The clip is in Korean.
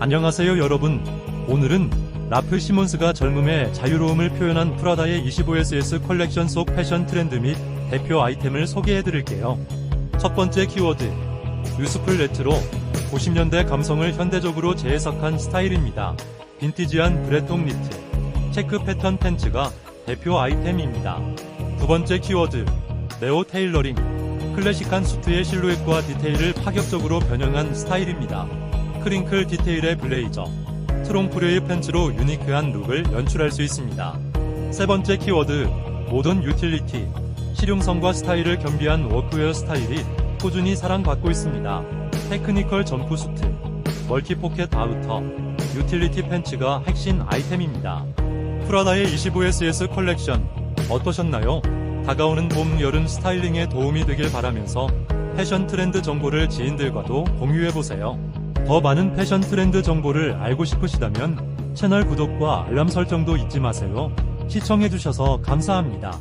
안녕하세요 여러분. 오늘은 라프 시몬스가 젊음의 자유로움을 표현한 프라다의 25SS 컬렉션 속 패션 트렌드 및 대표 아이템을 소개해 드릴게요. 첫 번째 키워드. 유스풀 레트로 90년대 감성을 현대적으로 재해석한 스타일입니다. 빈티지한 브레통 니트, 체크 패턴 팬츠가 대표 아이템입니다. 두 번째 키워드. 네오 테일러링. 클래식한 수트의 실루엣과 디테일을 파격적으로 변형한 스타일입니다. 크링클 디테일의 블레이저, 트롱프레의 팬츠로 유니크한 룩을 연출할 수 있습니다. 세 번째 키워드, 모던 유틸리티. 실용성과 스타일을 겸비한 워크웨어 스타일이 꾸준히 사랑받고 있습니다. 테크니컬 점프 수트, 멀티 포켓 아우터, 유틸리티 팬츠가 핵심 아이템입니다. 프라다의 25SS 컬렉션 어떠셨나요? 다가오는 봄, 여름 스타일링에 도움이 되길 바라면서 패션 트렌드 정보를 지인들과도 공유해보세요. 더 많은 패션 트렌드 정보를 알고 싶으시다면 채널 구독과 알람 설정도 잊지 마세요. 시청해주셔서 감사합니다.